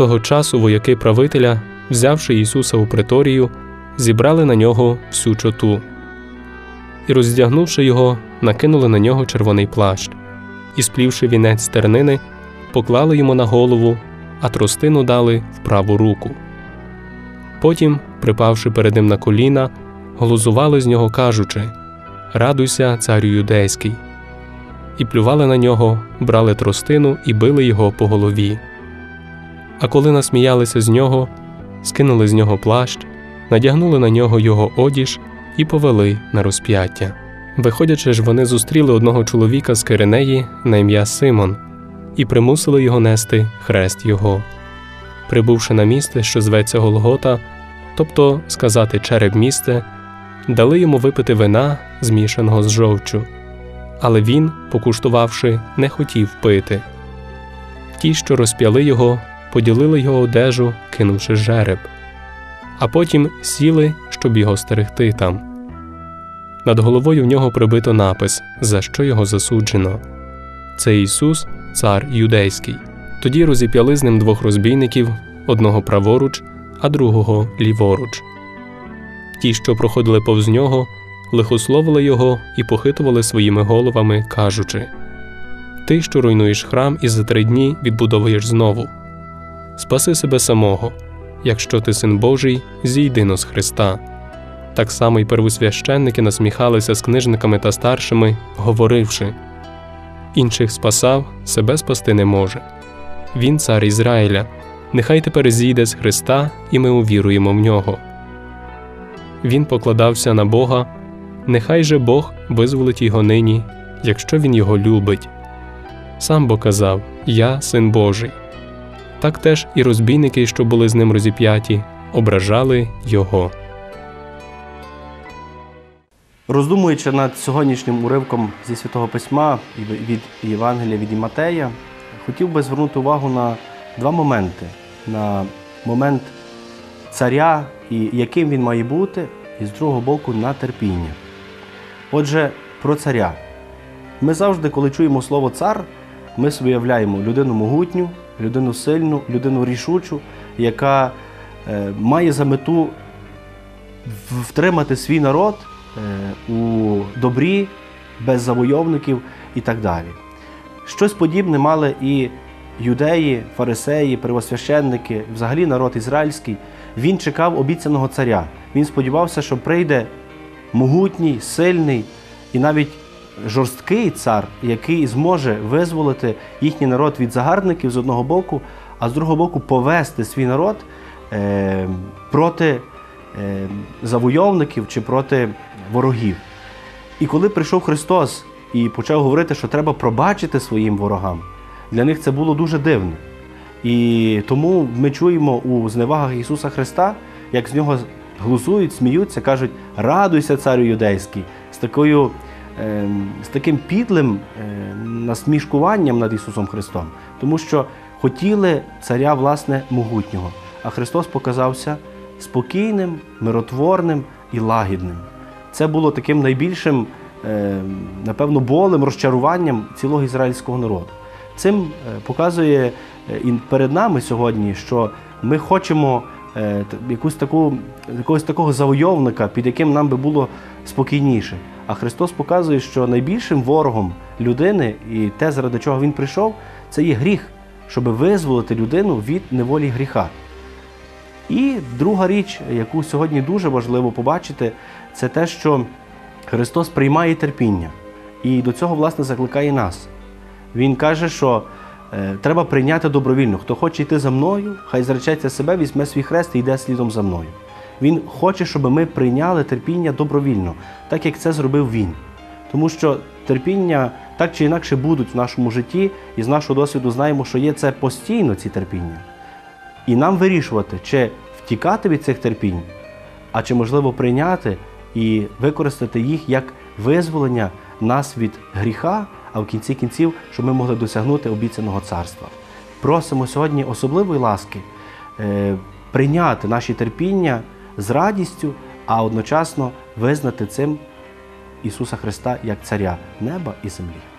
Того часу вояки правителя, взявши Ісуса у приторію, зібрали на нього всю чоту і, роздягнувши його, накинули на нього червоний плащ, і, сплівши вінець стернини, поклали йому на голову, а тростину дали в праву руку. Потім, припавши перед ним на коліна, глузували з нього, кажучи Радуйся, царю юдейський. І плювали на нього, брали тростину і били його по голові. А коли насміялися з нього, скинули з нього плащ, надягнули на нього його одіж і повели на розп'яття. Виходячи ж, вони зустріли одного чоловіка з Киринеї на ім'я Симон, і примусили його нести хрест його. Прибувши на місце, що зветься Голгота, тобто сказати череп місце, дали йому випити вина, змішаного з жовчу. Але він, покуштувавши, не хотів пити. Ті, що розп'яли його, поділили його одежу, кинувши жереб, а потім сіли, щоб його стерегти там. Над головою в нього прибито напис, за що його засуджено. Це Ісус, цар юдейський. Тоді розіп'яли з ним двох розбійників, одного праворуч, а другого ліворуч. Ті, що проходили повз нього, лихословили його і похитували своїми головами, кажучи Ти, що руйнуєш храм і за три дні відбудовуєш знову. Спаси себе самого, якщо ти син Божий, зійди но з Христа. Так само й первосвященники насміхалися з книжниками та старшими, говоривши інших спасав, себе спасти не може. Він цар Ізраїля, нехай тепер зійде з Христа, і ми увіруємо в нього. Він покладався на Бога, нехай же Бог визволить його нині, якщо він його любить. Сам бо казав Я син Божий. Так теж і розбійники, що були з ним розіп'яті, ображали його. Роздумуючи над сьогоднішнім уривком зі святого письма від Євангелія від Іматея, хотів би звернути увагу на два моменти: на момент царя і яким він має бути, і з другого боку на терпіння. Отже, про царя. Ми завжди, коли чуємо слово цар, ми собі уявляємо людину могутню, людину сильну, людину рішучу, яка е, має за мету втримати свій народ е, у добрі, без завойовників і так далі. Щось подібне мали і юдеї, фарисеї, первосвященники, взагалі народ ізраїльський. Він чекав обіцяного царя. Він сподівався, що прийде могутній, сильний і навіть жорсткий цар, який зможе визволити їхній народ від загарбників з одного боку, а з другого боку повести свій народ е, проти е, завойовників чи проти ворогів. І коли прийшов Христос і почав говорити, що треба пробачити своїм ворогам, для них це було дуже дивно. І тому ми чуємо у зневагах Ісуса Христа, як з нього глузують, сміються, кажуть, радуйся, царю юдейський, з такою. З таким підлим насмішкуванням над Ісусом Христом, тому що хотіли царя власне могутнього, а Христос показався спокійним, миротворним і лагідним. Це було таким найбільшим, напевно, болем, розчаруванням цілого ізраїльського народу. Цим показує і перед нами сьогодні, що ми хочемо якусь таку, якогось такого завойовника, під яким нам би було спокійніше. А Христос показує, що найбільшим ворогом людини і те, заради чого Він прийшов, це є гріх, щоб визволити людину від неволі гріха. І друга річ, яку сьогодні дуже важливо побачити, це те, що Христос приймає терпіння. І до цього, власне, закликає нас. Він каже, що е, треба прийняти добровільно. Хто хоче йти за мною, хай зречеться себе, візьме свій хрест і йде слідом за мною. Він хоче, щоб ми прийняли терпіння добровільно, так як це зробив він. Тому що терпіння так чи інакше будуть в нашому житті, і з нашого досвіду знаємо, що є це постійно, ці терпіння. І нам вирішувати, чи втікати від цих терпінь, а чи можливо прийняти і використати їх як визволення нас від гріха, а в кінці кінців, щоб ми могли досягнути обіцяного царства. Просимо сьогодні особливої ласки е, прийняти наші терпіння з радістю, а одночасно визнати цим Ісуса Христа як Царя неба і землі.